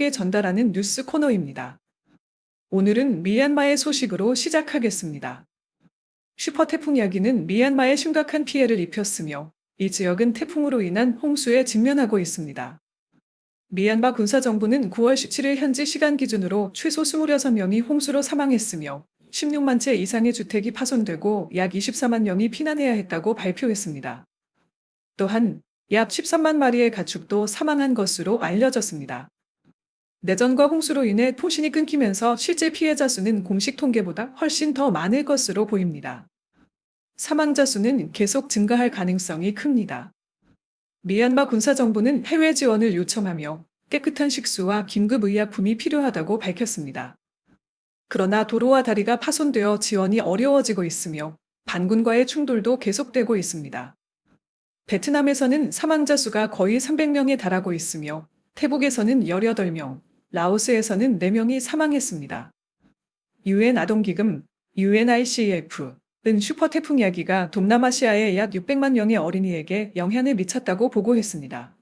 게 전달하는 뉴스 코너입니다. 오늘은 미얀마의 소식으로 시작하겠습니다. 슈퍼 태풍 야기는 미얀마에 심각한 피해를 입혔으며 이 지역은 태풍으로 인한 홍수에 직면하고 있습니다. 미얀마 군사정부는 9월 17일 현지 시간 기준으로 최소 26명이 홍수로 사망했으며 16만 채 이상의 주택이 파손되고 약 24만 명이 피난해야 했다고 발표했습니다. 또한 약 13만 마리의 가축도 사망한 것으로 알려졌습니다. 내전과 홍수로 인해 통신이 끊기면서 실제 피해자 수는 공식 통계보다 훨씬 더 많을 것으로 보입니다. 사망자 수는 계속 증가할 가능성이 큽니다. 미얀마 군사정부는 해외 지원을 요청하며 깨끗한 식수와 긴급 의약품이 필요하다고 밝혔습니다. 그러나 도로와 다리가 파손되어 지원이 어려워지고 있으며 반군과의 충돌도 계속되고 있습니다. 베트남에서는 사망자 수가 거의 300명에 달하고 있으며 태국에서는 18명, 라오스에서는 4명이 사망했습니다. 유엔 아동기금 UNICEF은 슈퍼 태풍 야기가 동남아시아의 약 600만 명의 어린이에게 영향을 미쳤다고 보고했습니다.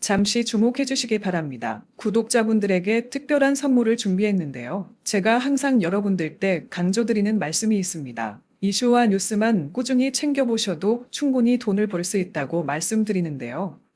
잠시 주목해 주시기 바랍니다. 구독자분들에게 특별한 선물을 준비했는데요. 제가 항상 여러분들 때 강조드리는 말씀이 있습니다. 이슈와 뉴스만 꾸준히 챙겨보셔도 충분히 돈을 벌 수 있다고 말씀드리는데요.